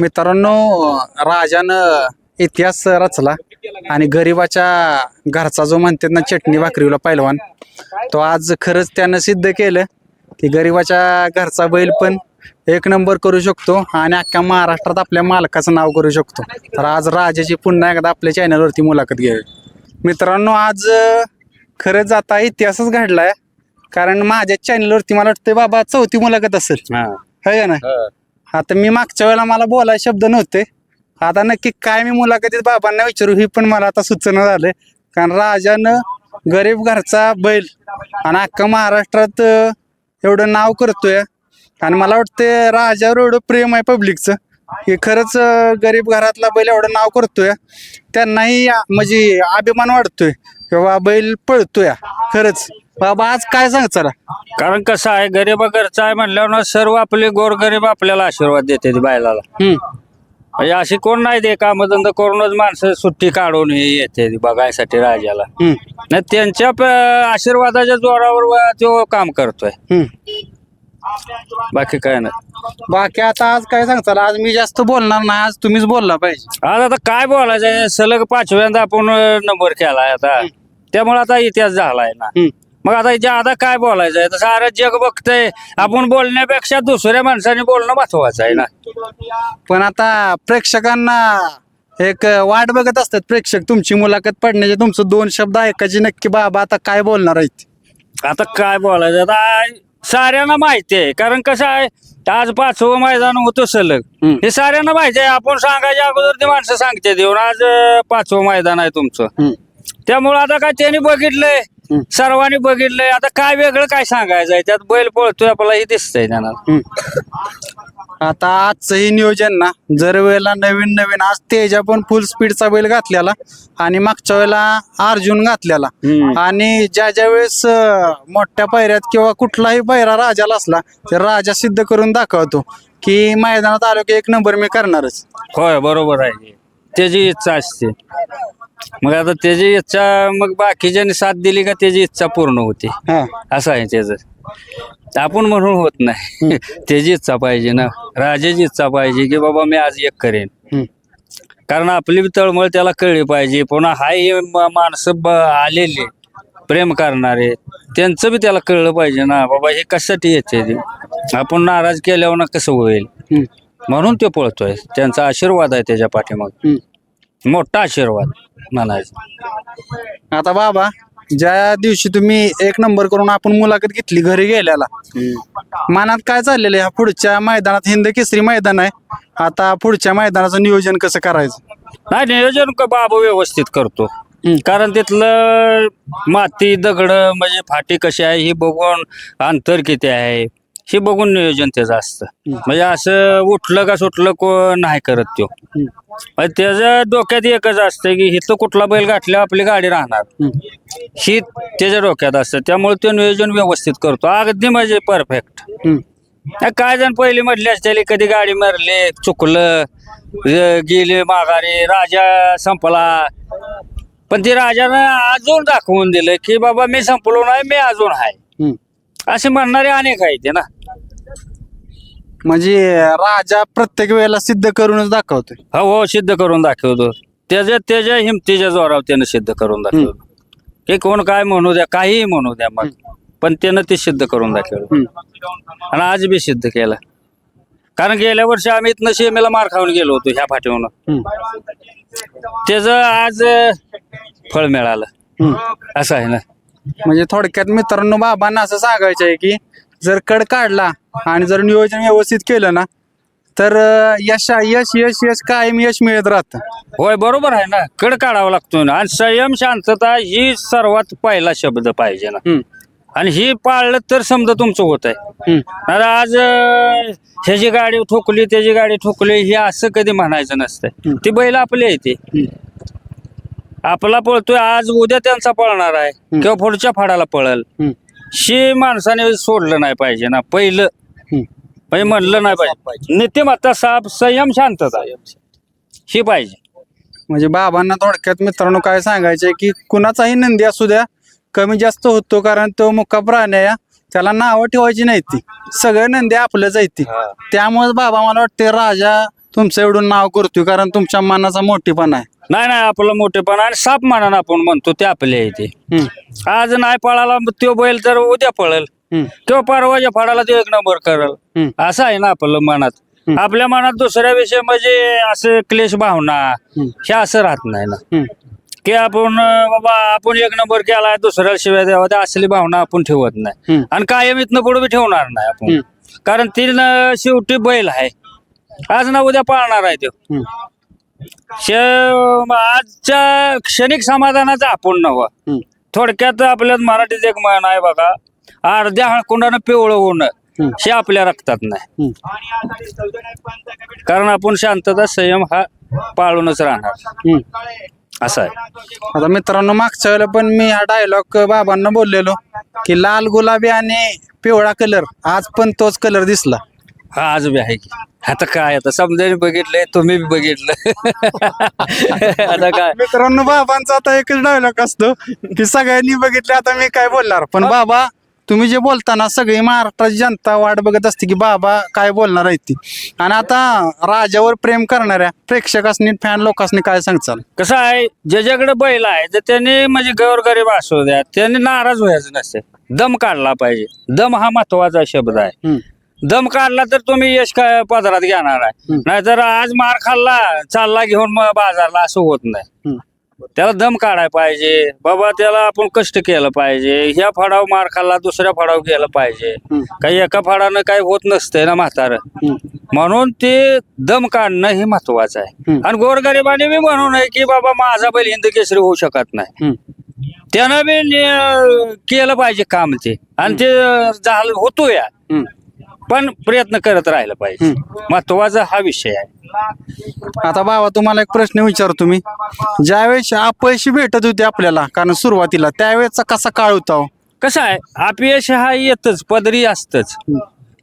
मित्रांनो राजानं इतिहास रचला आणि गरिबाच्या घरचा जो म्हणतात ना चटणी भाकरीला पैलवान तो आज खरंच त्यानं सिद्ध केलं की गरिबाच्या घरचा बैल पण एक नंबर करू शकतो आणि अख्ख्या महाराष्ट्रात आपल्या मालकाचं नाव करू शकतो. तर आज राजाची पुन्हा एकदा आपल्या चॅनलवरती मुलाखत घ्यावी. मित्रांनो आज खरंच आता इतिहासच घडलाय. कारण माझ्या चॅनलवरती मला वाटतं बाबा चौथी मुलाखत असेल. है. का ना आता मी मागच्या वेळेला मला बोलाय शब्द नव्हते. आता नक्की काय मी मुलाखतीत बाबांना विचारू ही पण मला आता सुचना झालं कारण राजानं गरीब घरचा बैल आणि अख्खा महाराष्ट्रात एवढं नाव करतोय. आणि मला वाटतं राजावर एवढं प्रेम आहे पब्लिकचं हे खरंच गरीब घरातला बैल एवढं नाव करतोय. त्यांनाही म्हणजे अभिमान वाढतोय. किंवा बैल पळतोय. खरंच. बाबा आज काय सांग चला. कारण कसं आहे गरीबा घरचा आहे म्हणल्यावर ना सर्व आपले गोरगरीब आपल्याला आशीर्वाद देते हम्म. म्हणजे अशी कोण नाही दे कामधंदा करूनच माणसं सुट्टी काढून हे येते बघायसाठी राजाला. नाही त्यांच्या प- आशीर्वादाच्या जोरावर व तो काम करतोय. बाकी काय नाही. बाकी आता आज काय सांगताल आज मी जास्त बोलणार नाही आज तुम्हीच बोलला पाहिजे. आज आता काय बोलायचं? सलग पाचव्यांदा आपण नंबर केलाय आता. त्यामुळे आता इतिहास झालाय ना. हम्म. मग आता आता काय बोलायचंय तर सारं जग बघतंय. आपण बोलण्यापेक्षा दुसऱ्या माणसाने बोलणं महत्वाचं आहे ना. पण आता प्रेक्षकांना एक वाट बघत असतात प्रेक्षक. तुमची मुलाखत पडण्याचे तुमचं दोन शब्द ऐकायचे नक्की बाबा आता काय बोलणार आहेत? आता काय बोलायचं? आता साऱ्यांना माहिती आहे. कारण कसं आहे आज पाचवं मैदान होतं सलग. हम्म. हे साऱ्यांना माहिती आहे. आपण सांगायच्या अगोदर ते माणसं सांगते देऊन. आज अं, पाचवं मैदान आहे तुमचं. हम्म. त्यामुळे आता काय त्यांनी बघितलंय. सर्वांनी बघितलंय. आता काय वेगळं काय सांगायचं आहे त्यात बैल पळतोय आपल्याला हे दिसतंय त्यांना. आता आजचंही नियोजन ना जर वेळेला नवीन नवीन आज तेजा पण फुल स्पीडचा बैल घातलेला आणि मागच्या वेळेला अर्जुन घातलेला. हम्म. आणि ज्या ज्या वेळेस अं, मोठ्या पायऱ्यात किंवा कुठलाही पायरा राजाला असला तर राजा सिद्ध करून दाखवतो की मैदानात आलो की एक नंबर मी करणारच. होय बरोबर आहे. त्याची इच्छा असते. मग आता त्याची इच्छा मग बाकीच्यांनी साथ दिली का त्याची इच्छा पूर्ण होते. हा. असं आहे त्याच. आपण म्हणून होत नाही. त्याची इच्छा पाहिजे ना. राजाची इच्छा पाहिजे की बाबा मी आज एक करेन. हम्म. कारण आपली बी तळमळ त्याला कळली पाहिजे. पुन्हा हाय हे म- माणसं ब- आलेले प्रेम करणारे त्यांचं बी त्याला कळलं पाहिजे ना. बाबा हे कशासाठी येते ते? आपण नाराज केल्यावर ना कसं होईल? हम्म. म्हणून ते पळतोय. त्यांचा आशीर्वाद आहे त्याच्या पाठीमाग. हम्म. मोठा आशीर्वाद म्हणायचं. आता बाबा ज्या दिवशी तुम्ही एक नंबर करून आपण मुलाखत घेतली घरी गेल्याला मनात काय चाललेलं आहे? ह्या पुढच्या मैदानात हिंद केसरी मैदान आहे. आता पुढच्या मैदानाचं नियोजन कसं करायचं? नाही नियोजन क- बाबू व्यवस्थित करतो. कारण तिथलं माती दगड म्हणजे फाटी कशी आहे ही बघून अंतर किती आहे? हे बघून नियोजन त्याचं असतं. म्हणजे असं उठलं का सुटलं को नाही करत तो म्हणजे त्याच्या डोक्यात एकच असतं की इथं कुठला बैल घातल्यावर आपली गाडी राहणार. ही त्याच्या डोक्यात असतं. त्यामुळे तो नियोजन व्यवस्थित करतो. अगदी म्हणजे परफेक्ट. काय जण पहिली म्हटली असते कधी गाडी मारले चुकलं गेले माघारी राजा संपला. पण ते राजानं अजून दाखवून दिलं की बाबा मी संपलो नाही मी अजून आहे. असे म्हणणारे अनेक आहेत ना. म्हणजे राजा प्रत्येक वेळेला सिद्ध करूनच दाखवतोय. हो हो सिद्ध करून दाखवतो. त्याच्या त्याच्या हिमतीच्या जोरावर त्यानं सिद्ध करून दाखवतो. की कोण काय म्हणू द्या काहीही म्हणू द्या मग. पण त्यानं ते सिद्ध करून दाखवलं. आणि आज बी सिद्ध केलं. कारण गेल्या वर्षी आम्ही इथनं सीमेला मार खाऊन गेलो होतो ह्या फाटीवरून हम्म. त्याचं आज फळ मिळालं. असं आहे ना. म्हणजे थोडक्यात मित्रांनो बाबांना असं सांगायचं आहे की जर कड काढला आणि जर नियोजन व्यवस्थित केलं ना तर यश यश यश यश कायम यश मिळत राहतं. होय बरोबर आहे ना. कड काढावा लागतो ना. आणि संयम शांतता ही सर्वात पहिला शब्द पाहिजे ना. आणि ही पाळलं तर समजा तुमचं होत आहे. आज ह्याची गाडी ठोकली त्याची गाडी ठोकली हे असं कधी म्हणायचं नसतंय. हम्म. ती बैल आपली आहे ती. आपला पळतोय आज उद्या त्यांचा पळणार आहे. किंवा पुढच्या फाडाला पळल. शी माणसाने सोडलं नाही पाहिजे ना पहिलं. म्हणजे म्हणलं नाही पाहिजे. नीतिमत्ता साप संयम शांतता. ही पाहिजे. म्हणजे बाबांना थोडक्यात मित्रांनो काय सांगायचंय की कुणाचाही नंदी असू द्या कमी जास्त होतो कारण तो मुका प्राणी आहे त्याला नावं ठेवायची नाही ती. सगळे नंदी आपलंच आहेत ती. त्यामुळे बाबा मला वाटते राजा तुमचं एवढं नाव करतोय कारण तुमच्या मनाचा मोठीपणा आहे. नाही नाही आपलं मोठेपणा आणि साप मानानं आपण म्हणतो ते आपले आहे ते. हम्म, आज नाही पळाला मग तो बैल तर उद्या पळेल. हम्म, किंवा परवाच्या फाडाला तो एक नंबर करेल. हम्म. असं आहे ना आपलं मनात. हम्म. आपल्या मनात दुसऱ्या विषय म्हणजे असं क्लेश भावना हे असं राहत नाही ना. हम्म, की आपण अं, बाबा आपण एक नंबर केला दुसऱ्याला शिवाय द्यावा त्या असली भावना आपण ठेवत नाही. हम्म. आणि कायम इथनं पुढे बी ठेवणार नाही आपण. हम्म. कारण ती न- शेवटी बैल आहे. आज ना उद्या पाळणार आहे तो. हम्म, शे- आजच्या क्षणिक समाधानाचा आपण नव्हा. हम्म, थोडक्यात आपल्यात मराठीत एक म्हण आहे बघा अर्ध्या हळकुंडानं पिवळं होणं. हे आपल्या रक्तात नाही. हम्म, कारण आपण शांतता संयम हा पाळूनच राहणार. हम्म. असं आहे. आता मित्रांनो मागच्या वेळेला पण मी हा डायलॉग बाबांना बोललेलो की लाल गुलाबी आणि पिवळा कलर आज पण तोच कलर दिसला. हा आज बी आहे की. आता काय आता समजायला बघितलंय तुम्ही बी बघितलं. आता काय? मित्रांनो बाबांचा आता एकच डायलॉग असतो की सगळ्यांनी बघितले आता मी काय बोलणार? पण बाबा तुम्ही जे बोलताना सगळी महाराष्ट्राची जनता वाट बघत असते की बाबा काय बोलणार आहे ती. आणि आता राजावर प्रेम करणाऱ्या प्रेक्षकासनी फॅन लोकांनी काय सांगचाल? कसं आहे ज्याच्याकडे बैल आहे तर त्यांनी म्हणजे गरीब असू द्या त्यांनी नाराज व्हायचं नसते. दम काढला पाहिजे. दम हा महत्त्वाचा शब्द आहे. हम्म, दम काढला तर तुम्ही यश काय पदरात घेणार आहे. नाहीतर आज मार खाल्ला चालला घेऊन मग बाजारला असं होत नाही. त्याला दम काढायला पाहिजे. बाबा त्याला आपण कष्ट केलं पाहिजे. ह्या फडाव मार खाल्ला दुसऱ्या फडाव गेलं पाहिजे. काही एका फडानं काही होत नसतंय ना म्हातारं. म्हणून ते दम काढणं हे महत्वाचं आहे. आणि गोरगरिबाने बी म्हणू नये की बाबा माझा बैल हिंद केसरी होऊ शकत नाही. त्यानं बी नि- केलं पाहिजे काम ते. आणि ते झालं होतो या. पण प्रयत्न करत राहिलं पाहिजे. महत्त्वाचा हा विषय आहे. आता बाबा तुम्हाला एक प्रश्न विचारतो मी ज्यावेळेस अपयशी भेटत होते आपल्याला कारण सुरुवातीला त्यावेळेचा कसा काळ होता हो? कसं आहे? अपयश हा येतच पदरी असतच.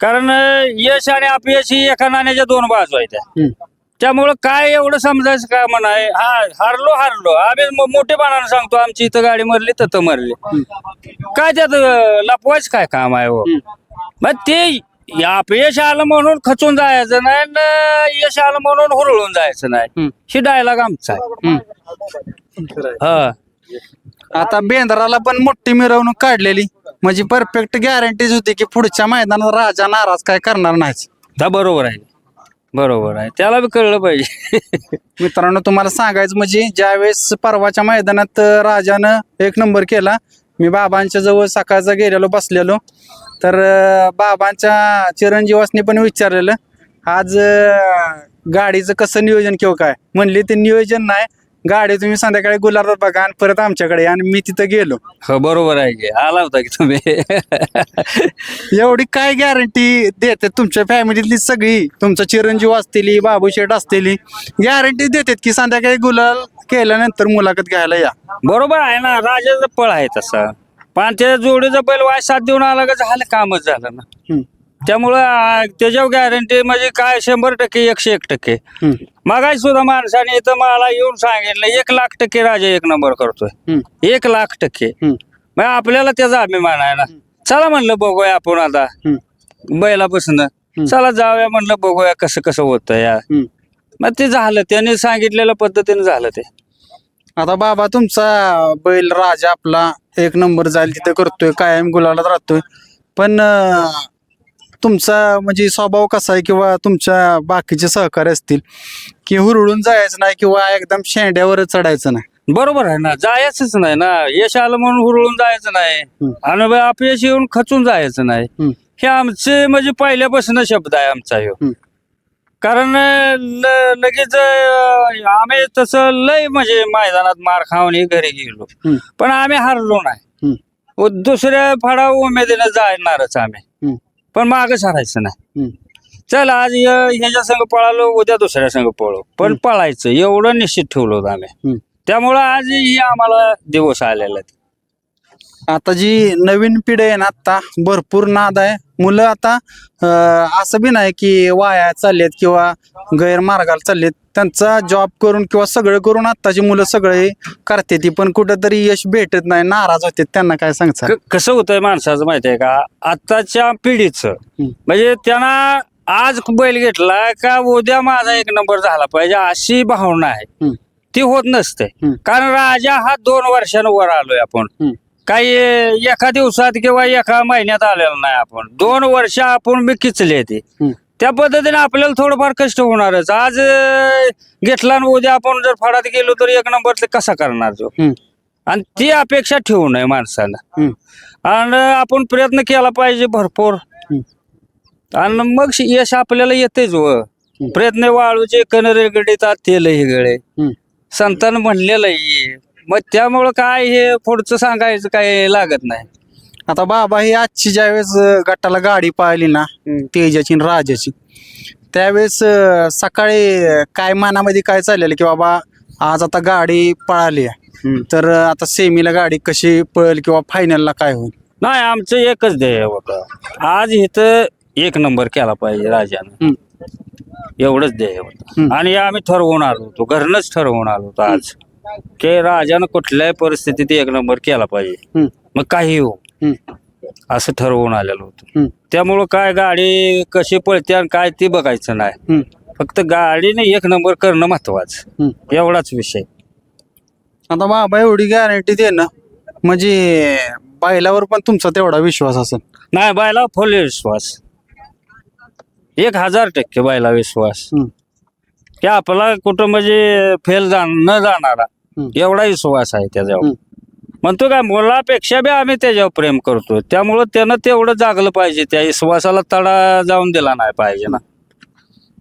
कारण यश आणि अपयश ही एका नाण्याच्या दोन बाजू आहेत. त्यामुळं काय एवढं समजायचं काय म्हणाय हा हारलो हारलो. आम्ही मोठेपणानं सांगतो आमची इथं गाडी मरली तर मरली. काय त्यात लपवायचं काय काम आहे हो? मग ते या अपयश आलं म्हणून खचून जायचं नाही आणि यश आलं म्हणून हुरळून जायचं नाही. ही डायलॉग आमचा आहे. हा. आता बेंद्राला पण मोठी मिरवणूक काढलेली. म्हणजे परफेक्ट गॅरंटीज होती की पुढच्या मैदानात राजा नाराज काय करणार नाहीच. हा बरोबर आहे. बरोबर आहे. त्याला बी कळलं पाहिजे. मित्रांनो तुम्हाला सांगायचं म्हणजे ज्यावेळेस परवाच्या मैदानात अं, राजानं एक नंबर केला मी बाबांच्या जवळ सकाळचा गेलेलो बसलेलो. तर बाबांच्या चिरंजीवासनी पण विचारलेलं आज गाडीचं कसं नियोजन किंवा काय? म्हणले ते नियोजन नाही. गाडी तुम्ही संध्याकाळी गुलाबात बघा आणि परत आमच्याकडे. आणि मी तिथं गेलो. हो बरोबर आहे की. आला होता की तुम्ही? एवढी काय गॅरंटी देते तुमच्या फॅमिलीतली सगळी? तुमचं चिरंजीव असतील बाबू शेठ असतील गॅरंटी देतात की संध्याकाळी गुलाल केल्यानंतर मुलाखत घ्यायला या. बरोबर आहे ना. राजाचं पळ आहे तसा. पण त्या जोडीचा बैल वाय साथ देऊन आला का झालं कामच झालं ना. त्यामुळं आ, त्याच्यावर गॅरंटी म्हणजे काय शंभर टक्के एकशे एक टक्के. मागाय सुद्धा माणसाने इथं मला येऊन सांगितलं एक लाख टक्के राजा एक नंबर करतोय. एक लाख टक्के. मग आपल्याला त्याचा अभिमान आहे ना. चला म्हणलं बघूया आपण आता. बैलापासून. चला जाऊया म्हणलं बघूया कसं कसं होतं या. मग ते झालं त्यांनी सांगितलेल्या पद्धतीने झालं ते. आता बाबा तुमचा बैल राजा आपला एक नंबर जाईल तिथे करतोय कायम गुलालात राहतोय. पण तुमचा म्हणजे स्वभाव कसा आहे किंवा तुमच्या बाकीचे सहकारी असतील की हुरळून जायचं नाही किंवा एकदम शेंड्यावर चढायचं नाही? बरोबर आहे ना जायचंच नाही ना. यश आलं म्हणून हुरळून जायचं नाही. आणि अपयश येऊन खचून जायचं नाही. हे आमचे म्हणजे पहिल्यापासून शब्द आहे आमचा ह्यो. कारण ल- लगेच अं, आम्ही तसं लय म्हणजे मैदानात मार खाऊन हे घरी गेलो. हम्म, पण आम्ही हारलो नाही. हम्म, व दुसऱ्या फडा उमेदीने जाणारच आम्ही. हम्म, पण मागच हरायचं नाही. चल आज ह्य- ह्याच्या संग पळालो उद्या दुसऱ्या संग पळू. पण पळायचं एवढं निश्चित ठेवलं होतं आम्ही. हम्म. त्यामुळं आज ही आम्हाला दिवस आलेला आहेत आता जी नवीन पिढी आहे ना आता भरपूर नाद आहे. मुलं आता अं, असं बी नाही की वाया चाललेत किंवा गैरमार्गाला चाललेत. त्यांचा जॉब करून किंवा सगळं करून आत्ताची मुलं सगळे करते. ती पण कुठंतरी यश भेटत नाही नाराज होते. त्यांना काय सांगता? क- कसं होतंय माणसाचं माहिती आहे का? आत्ताच्या पिढीचं. म्हणजे त्यांना आज बैल घेतला का उद्या माझा एक नंबर झाला पाहिजे अशी भावना आहे. ती होत नसते. कारण राजा हा दोन वर्षांवर आलोय आपण. काही एका दिवसात किंवा एका महिन्यात आलेला नाही आपण दोन वर्ष आपण मी किचले ते. त्या पद्धतीने आपल्याला थोडंफार कष्ट होणारच आज घेतला आणि उद्या आपण जर फडात गेलो तर एक नंबर ते कसा करणार तो. आणि ती अपेक्षा ठेवू नये माणसानं हम्म. आणि आपण प्रयत्न केला पाहिजे भरपूर. आणि मग यश आपल्याला येतेच व प्रयत्न वाळूचे कण रेगडीतात तेल हे गळे. संतान म्हणलेलं मग त्यामुळं काय हे पुढचं सांगायचं काय लागत नाही. आता बाबा ही आजची ज्यावेळेस अं, गटाला गाडी पाहिली ना तेजाची आणि राजाची त्यावेळेस अं, सकाळी अं, काय मनामध्ये काय चाललेलं की बाबा आज आता गाडी पळाली आहे. हम्म. तर अं, आता सेमीला गाडी कशी पळेल किंवा फायनलला काय होईल? नाही आमचं एकच ध्येय होतं आज इथं एक नंबर केला पाहिजे राजानं. हम्म. एवढंच ध्येय होतं हम्म. आणि आम्ही ठरवून आलो होतो घरनच ठरवून आलो होतो आज. की राजानं कुठल्याही परिस्थितीत एक नंबर केला पाहिजे. मग काही हो. असं ठरवून आलेलो होतो. त्यामुळं काय गाडी कशी पळते आणि काय ती बघायचं नाही. फक्त गाडीने एक नंबर करणं महत्वाचं. एवढाच विषय आता बाबा एवढी गॅरंटी दे ना म्हणजे बैलावर पण तुमचा तेवढा विश्वास असेल नाही बायला फुल विश्वास एक हजार टक्के बायला विश्वास. की आपला कुठं म्हणजे फेल जा न जाणारा. एवढा विश्वास आहे त्याच्यावर. म्हणतो काय मुलापेक्षा बी आम्ही त्याच्यावर प्रेम करतो त्यामुळं त्यानं तेवढं जागलं पाहिजे. त्या विश्वासाला तडा जाऊन दिला नाही पाहिजे ना.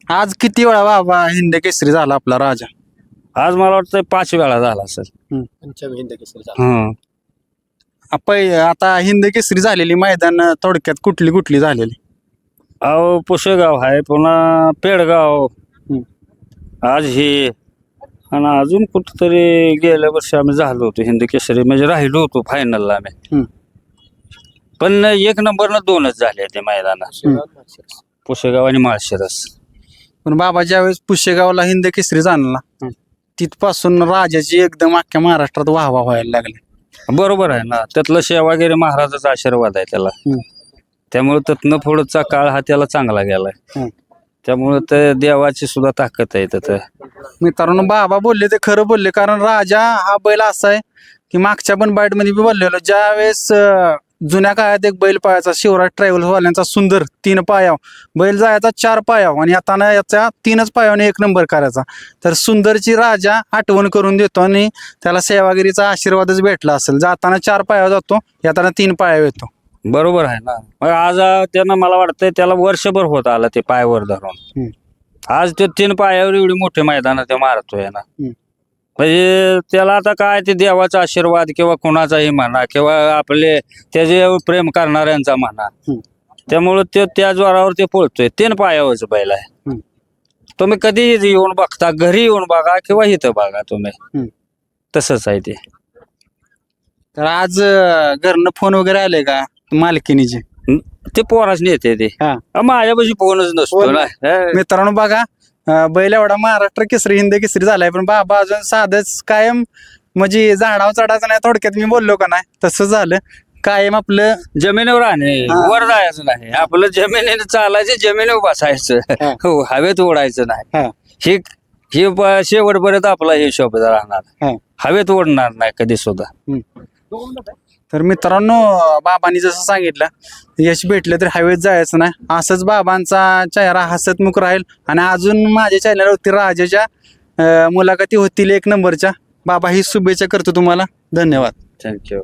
आज किती वेळा बाबा हिंद केसरी झाला आपला राजा? आज मला वाटतं पाच वेळा झाला असेल पंचम हिंद केसरी झाला. हं. पै आता हिंद केसरी झालेली मैदान थोडक्यात कुठली कुठली झालेली? अहो पुशेगाव आहे पुन्हा पेडगाव. आज हे आणि अजून कुठंतरी गेल्या वर्षी आम्ही झालो होतो हिंदी केसरी म्हणजे राहिलो होतो फायनलला आम्ही हम्म. पण एक नंबरनं दोनच झाले ते मैदानात. पुशेगाव आणि माळशिरस पण बाबा ज्यावेळेस पुशेगावला हिंद केसरी झाला तिथपासून राजाची एकदम अख्ख्या महाराष्ट्रात वाहवा व्हायला लागली बरोबर आहे ना त्यातलं सेवागिरी महाराजाचा आशीर्वाद आहे त्याला हम्म. त्यामुळे त्यातनं पुढचा काळ हा त्याला चांगला गेलाय हम्म. त्यामुळं ते देवाची सुद्धा ताकद आहे तिथं मित्रांनो बाबा बोलले ते खरं बोलले कारण राजा हा बैल असा आहे की मागच्या पण बाईटमध्ये बी बोललेलो ज्यावेळेस अं, जुन्या काळात एक बैल पायाचा शिवराज ट्रॅव्हल्स वाल्यांचा सुंदर तीन पायाव. बैल जायचा चार पायाव आणि आता ना याचा तीनच पायावने एक नंबर करायचा. तर सुंदरची राजा आठवण करून देतो आणि त्याला सेवागिरीचा आशीर्वादच भेटला असेल. जाताना चार पायावर जातो येताना तीन पायावर येतो. बरोबर आहे ना मग आज अं, त्यानं मला वाटतंय त्याला वर्षभर होत आलं ते पायावर धरून. आज ते तीन पायावर एवढी मोठे मैदान ते मारतोय ना हम्म. म्हणजे त्याला आता काय ते देवाचा आशीर्वाद किंवा कोणाचाही म्हणा किंवा आपले त्याचे प्रेम करणाऱ्यांचा म्हणा हम्म. त्यामुळे ते त्या जोरावर ते पळतोय तीन पायावरच बैल आहे हम्म. तुम्ही कधी येऊन बघता घरी येऊन बघा किंवा इथं बघा तुम्ही हम्म. तसंच आहे ते तर आज अं, घरनं फोन वगैरे आले का मालकिनीचे ते पोराच नेते ते हा. माझ्यापाशी फोनच नसतो ना हे. मित्रांनो बघा अं, बैल एवढा महाराष्ट्र केसरी हिंद केसरी झालाय पण बाबा अजून साधच कायम म्हणजे झाडावर चढायचं नाही थोडक्यात मी बोललो का नाही तसं झालं कायम आपलं जमिनीवर राहणे हा. वर जायचं नाही आपलं जमिनीने चालायचं जमिनीवर. बसायचं हो हवेत ओढायचं हा. नाही ही ही ब- शेवटपर्यंत आपला हे शोभ राहणार हा. हवेत ओढणार नाही कधी सुद्धा तर मित्रांनो बाबांनी जसं सांगितलं यश भेटलं तर हायवेत जायचं नाही. असंच बाबांचा चेहरा हसतमुख राहील आणि अजून माझ्या चॅनलवरती राजाच्या मुलाखती होतील एक नंबरच्या बाबा ही शुभेच्छा करतो तुम्हाला. धन्यवाद. थँक्यू